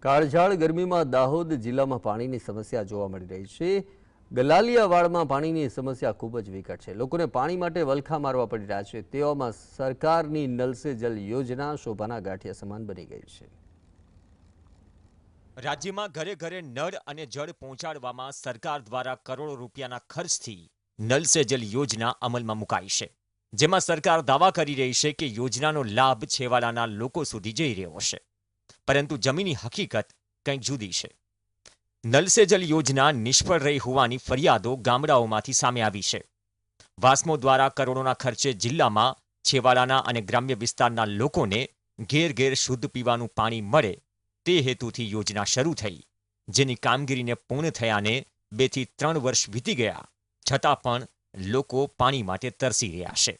કાળઝાળ ગરમીમાં દાહોદ જિલ્લામાં પાણીની સમસ્યા જોવા મળી રહી છે. ગલાલિયાવાડમાં પાણીની સમસ્યા ખૂબ જ વિકટ છે. લોકોને પાણી માટે વલખા મારવા પડી રહ્યા છે. તેવામાં સરકારની નલ જલ યોજના શોભાના ગાંઠિયા સમાન બની ગઈ છે. રાજ્યમાં ઘરે ઘરે નળ અને જળ પહોંચાડવામાં સરકાર દ્વારા કરોડો રૂપિયાના ખર્ચથી નલ જલ યોજના અમલમાં મુકાઈ છે. જેમાં સરકાર દાવા કરી રહી છે કે યોજનાનો લાભ છેવાડાના લોકો સુધી જઈ રહ્યો છે. પરંતુ જમીની હકીકત કંઈક જુદી છે. નલ સે જલ યોજના નિષ્ફળ રહી હોવાની ફરિયાદો ગામડાઓમાંથી સામે આવી છે. વાસ્મો દ્વારા કરોડોના ખર્ચે જિલ્લામાં, છેવાડાના અને ગ્રામ્ય વિસ્તારના લોકોને ઘેર ઘેર શુદ્ધ પીવાનું પાણી મળે તે હેતુથી યોજના શરૂ થઈ, જેની કામગીરીને પૂર્ણ થયાને બેથી ત્રણ વર્ષ વીતી ગયા, છતાં પણ લોકો પાણી માટે તરસી રહ્યા છે.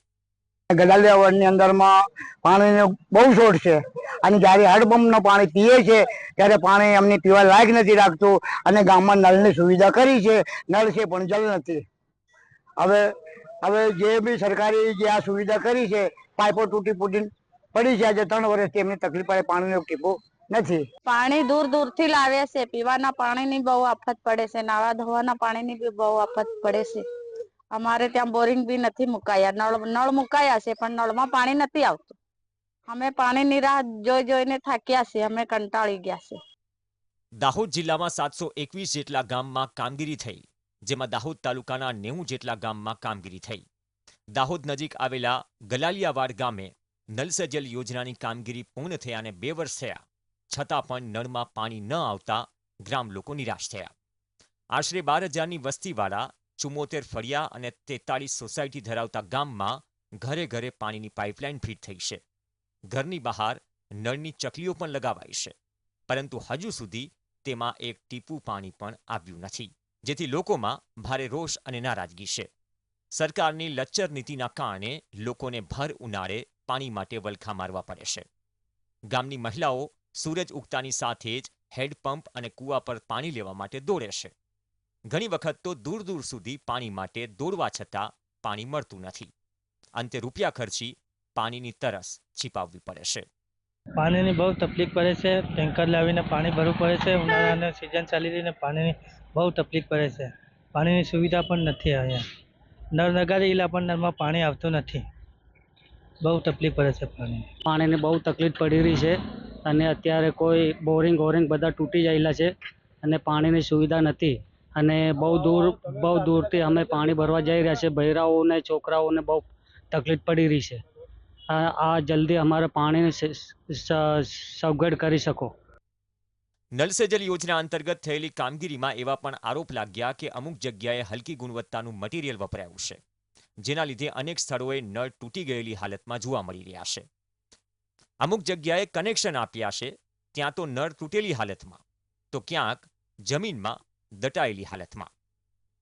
ગડાલિયાવાડની અંદરમાં પાણીનો બહુ શોર્ટ છે. અને જ્યારે નો પાણી પીએ છે, ત્યારે પાણી અમને પીવા લાયક નથી રાખતું અને ગામમાં નળની સુવિધા કરી છે. નળ છે, પણ જલ નથી. હવે હવે જે બી સરકારી જે આ સુવિધા કરી છે, પાઇપો તૂટી ફૂટી પડી છે, આજે ત્રણ વર્ષથી એમની તકલીફ પડે પાણીનો ટીપો નથી. પાણી દૂર દૂરથી લાવે છે, પીવાના પાણીની બહુ આફત પડે છે, નાવા ધોવાના પાણીની બી બહુ આફત પડે છે. અમારે ત્યાં બોરિંગ બી નથી મુકાયા. નળ નળ મુકાયા છે, પણ નળમાં પાણી નથી આવતું. અમે પાણીની રાહ જોઈ જોઈને થાક્યા છે, અમે કંટાળી ગયા છે. દાહોદ જિલ્લામાં સાતસો એકવીસ જેટલા ગામમાં કામગીરી થઈ, જેમાં દાહોદ તાલુકાના નેવું જેટલા ગામમાં કામગીરી થઈ. દાહોદ નજીક આવેલા ગલાલિયાવાડ ગામે નલ સે જલ યોજનાની કામગીરી પૂર્ણ થયાને બે વર્ષ થયા, છતાં પણ નળમાં પાણી ન આવતા ગ્રામ લોકો નિરાશ થયા. આશરે બાર હજારની વસ્તીવાળા ચુમ્મોતેર ફળિયા અને તેતાળીસ સોસાયટી ધરાવતા ગામમાં ઘરે ઘરે પાણીની પાઇપલાઇન ફીટ થઈ છે. ઘરની બહાર નળની ચકલીઓ પણ લગાવાઈ છે. પરંતુ હજુ સુધી તેમાં એક ટીપું પાણી પણ આવ્યું નથી, જેથી લોકોમાં ભારે રોષ અને નારાજગી છે. સરકારની લચ્ચર નીતિના કારણે લોકોને ભર ઉનાળે પાણી માટે વલખા મારવા પડે છે. ગામની મહિલાઓ સૂરજ ઉગતાની સાથે જ હેડપંપ અને કૂવા પર પાણી લેવા માટે દોડે છે. ઘણી વખત તો દૂર દૂર સુધી પાણી માટે દોડવા છતાં પાણી મળતું નથી. અંતે રૂપિયા ખર્ચી પાણીની તરસ છીપાવવી પડે છે. પાણીની બહુ તકલીફ પડે છે. ટેન્કર લાવીને પાણી ભરવું પડે છે. ઉનાળાની સિઝન ચાલી રહીને પાણીની બહુ તકલીફ પડે છે. પાણીની સુવિધા પણ નથી અહીંયા. નળ નગારી એલા પણ નળમાં પાણી આવતું નથી. બહુ તકલીફ પડે છે પાણી પાણીની બહુ તકલીફ પડી રહી છે અને અત્યારે કોઈ બોરિંગ વોરિંગ બધા તૂટી ગયેલા છે અને પાણીની સુવિધા નથી. અને બહુ દૂર, બહુ દૂરથી અમે પાણી ભરવા જઈ રહ્યા છે બૈરાઓને છોકરાઓને બહુ તકલીફ પડી રહી છે. આ જલ્દી અમારે પાણીની સગવડ કરી શકો. નલ સે જલ યોજના અંતર્ગત થયેલી કામગીરીમાં એવા પણ આરોપ લાગ્યા કે અમુક જગ્યાએ હલકી ગુણવત્તાનું મટીરિયલ વપરાયું છે, જેના લીધે અનેક સ્થળોએ નળ તૂટી ગયેલી હાલતમાં જોવા મળી રહ્યા છે. અમુક જગ્યાએ કનેક્શન આપ્યા છે, ત્યાં તો નળ તૂટેલી હાલતમાં. તો ક્યાંક જમીનમાં દટાયેલી હાલતમાં.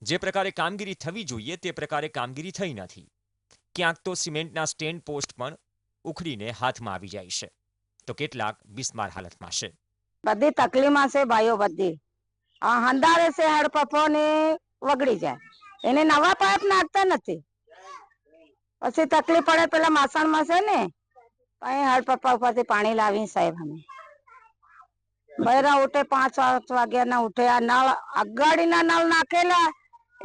જે પ્રકારે કામગીરી થવી જોઈએ તે પ્રકારે કામગીરી થઈ નથી. ક્યાંક તો સિમેન્ટના સ્ટેન્ડ પોસ્ટ પણ ઉખડીને હાથમાં આવી જાય છે. તો કેટલાક બિસ્માર હાલતમાં છે. બધી તકલીફમાં છે ભાઈઓ બધી. આ હંધારે છે હડપફો ને વગડી જાય. એને નવા પાઇપ નાખતા નથી. પછી તકલીફ પડે પેલા માસણમાં છે ને. હડપપ્પા ઉપરથી પાણી લાવી સાહેબ અમે. બૈરા ઉઠે પાંચ સાત વાગ્યા ના ઉઠે. આ નળ અગાડીના નળ નાખેલા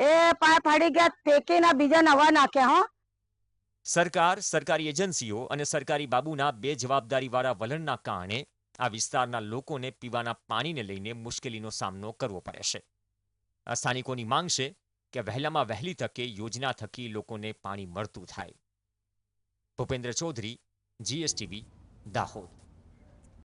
એ પાય ફાડી ગયા ફેંકીને બીજા નવા નાખ્યા, હો. સરકાર, સરકારી એજન્સીઓ અને સરકારી બાબુના બે જવાબદારીવાળા વલણના કારણે આ વિસ્તારના લોકોને પીવાના પાણીને લઈને મુશ્કેલીનો સામનો કરવો પડે છે. સ્થાનિકોની માંગ છે કે વહેલામાં વહેલી તકે યોજના થકી લોકોને પાણી મળતું થાય. ભૂપેન્દ્ર ચૌધરી, જીએસટીવી, દાહોદ.